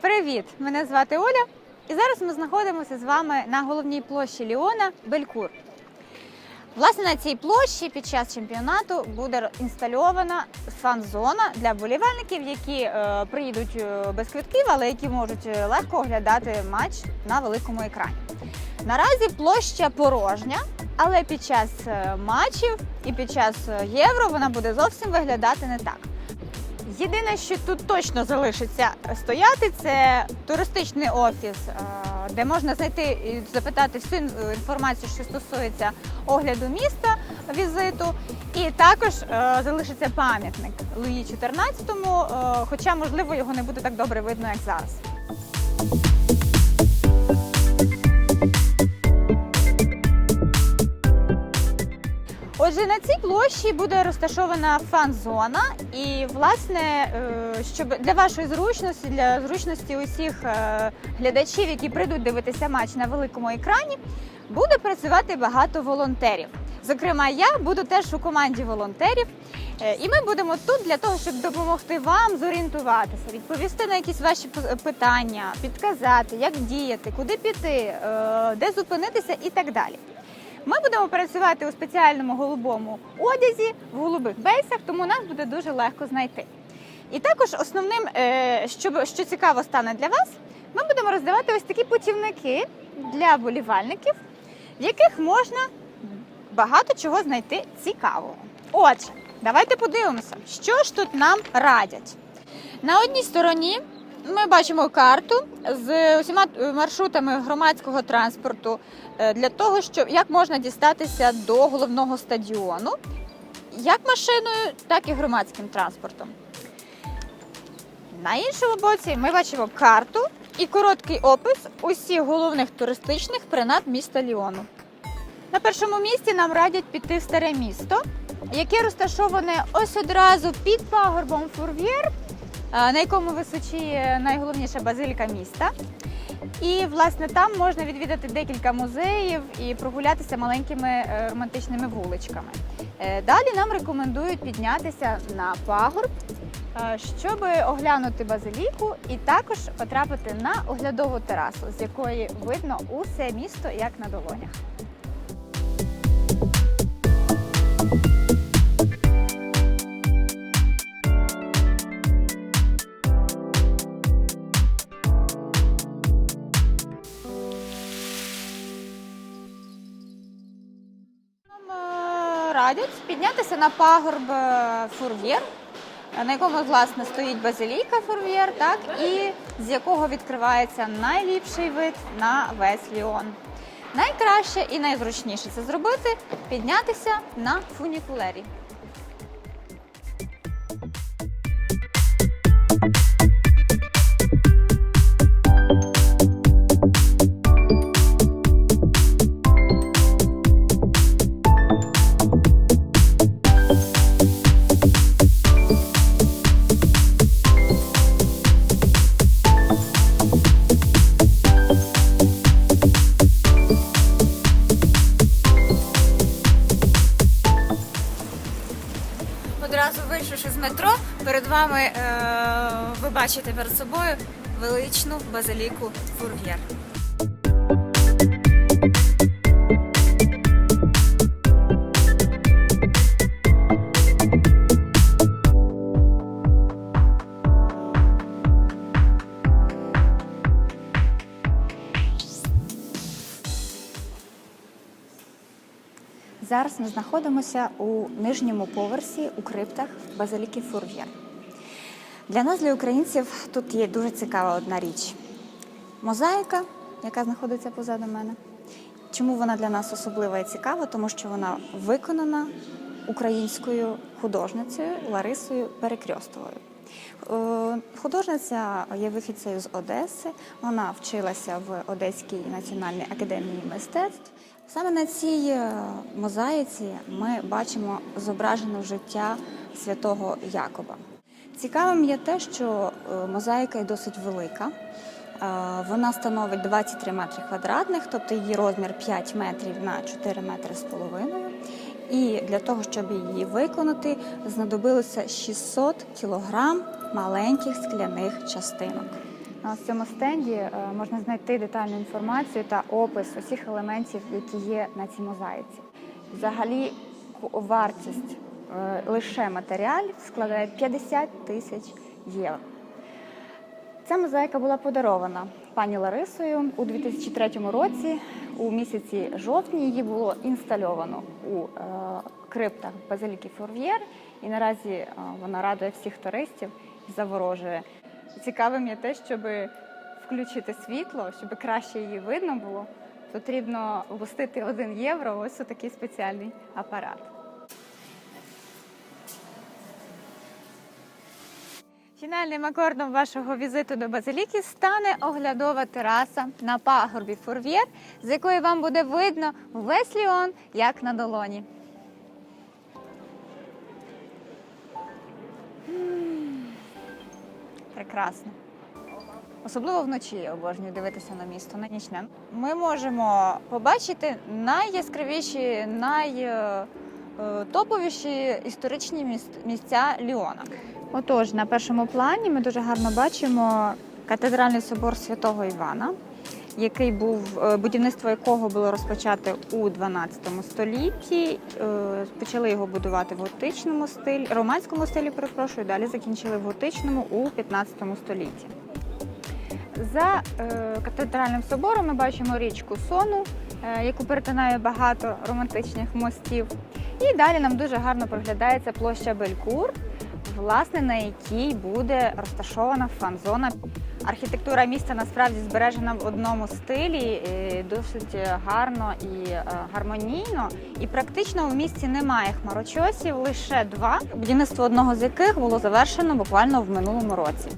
Привіт! Мене звати Оля, і зараз ми знаходимося з вами на головній площі Ліона Белькур. Власне, на цій площі під час чемпіонату буде інстальована фан-зона для болівальників, які е, приїдуть е, без квитків, але які можуть е, легко оглядати матч на великому екрані. Наразі площа порожня, але під час е, матчів і під час євро вона буде зовсім виглядати не так. Єдине, що тут точно залишиться стояти, це туристичний офіс, е, де можна знайти і запитати всю інформацію, що стосується огляду міста, візиту. І також е, залишиться пам'ятник Луї 14, е, хоча, можливо, його не буде так добре видно, як зараз. Отже, на цій площі буде розташована фан-зона, і власне, е, щоб для вашої зручності, для зручності усіх е, глядачів, які прийдуть дивитися матч на великому екрані, буде працювати багато волонтерів. Зокрема, я буду теж у команді волонтерів, Е, і ми будемо тут для того, щоб допомогти вам зорієнтуватися, відповісти на якісь ваші питання, підказати, як діяти, куди піти, де зупинитися і так далі. Ми будемо працювати у спеціальному голубому одязі в голубих бейсах, тому нас буде дуже легко знайти. І також основним, е, що, що цікаво стане для вас, ми будемо роздавати ось такі путівники для болівальників, в яких можна багато чого знайти цікавого. Отже, давайте подивимося, що ж тут нам радять. На одній стороні ми бачимо карту з усіма маршрутами громадського транспорту е, для того, щоб як можна дістатися до головного стадіону, як машиною, так і громадським транспортом. На іншому боці ми бачимо карту і короткий опис усіх головних туристичних принад міста Ліону. На першому місці нам радять піти в старе місто, яке розташоване ось одразу під пагорбом Фурв'єр, на якому височі найголовніша базиліка міста. І власне там можна відвідати декілька музеїв і прогулятися маленькими е, романтичними вуличками. Е, Далі нам рекомендують піднятися на пагорб, щоб оглянути базиліку і також потрапити на оглядову терасу, з якої видно усе місто як на долонях. Радять піднятися на пагорб е, Фурв'єр, е, на якому власне стоїть базиліка Фурв'єр, так і з якого відкривається найліпший вид на весь Ліон. Найкраще і найзручніше це зробити піднятися на фунікулері. Вийшовши з метро, перед вами е, ви бачите перед собою величну базиліку Фурв'єр. Зараз ми знаходимося у нижньому поверсі у криптах базиліки Фурв'єр. Для нас, для українців, тут є дуже цікава одна річ: мозаїка, яка знаходиться позаду мене. Чому вона для нас особлива і цікава? Тому що вона виконана українською художницею Ларисою Перекрьостовою. Е, Художниця є вихідцею з Одеси. Вона вчилася в Одеській національній академії мистецтв. Саме на цій е, мозаїці ми бачимо зображене життя святого Якоба. Цікавим є те, що е, мозаїка досить велика. Е, Вона становить 23 метри квадратних, тобто її розмір 5 метрів на 4 метри з половиною. І для того, щоб її виконати, знадобилося 600 кілограм маленьких скляних частинок. На цьому стенді е, можна знайти детальну інформацію та опис усіх елементів, які є на цій мозаїці. Взагалі, вартість е, лише матеріалів складає 50 тисяч євро. Ця мозаїка була подарована пані Ларисою у 2003 році. У місяці жовтні її було інстальовано у е, криптах Базиліки Фурв'єр, і наразі вона радує всіх туристів і заворожує. Цікавим є те, щоб включити світло, щоб краще її видно було, потрібно впустити 1 євро. Ось у такий спеціальний апарат. Фінальним акордом вашого візиту до Базиліки стане оглядова тераса на пагорбі Фурв'єр, з якої вам буде видно весь Ліон як на долоні. Прекрасно. Особливо вночі я обожнюю дивитися на місто на нічне. Ми можемо побачити найяскравіші, найтоповіші історичні міс- місця Ліона. Отож, на першому плані ми дуже гарно бачимо катедральний собор святого Івана, який був е, будівництво якого було розпочате у 12 столітті. Е, Почали його будувати в готичному стилі, романському стилі, перепрошую, далі закінчили в готичному у 15 столітті. За е, катедральним собором ми бачимо річку Сону, яку перетинає багато романтичних мостів. І далі нам дуже гарно проглядається площа Белькур, власне, на якій буде розташована фан-зона. Архітектура міста насправді збережена в одному стилі, е, досить гарно і е, гармонійно. І практично в місті немає хмарочосів, лише два, будівництво одного з яких було завершено буквально в минулому році.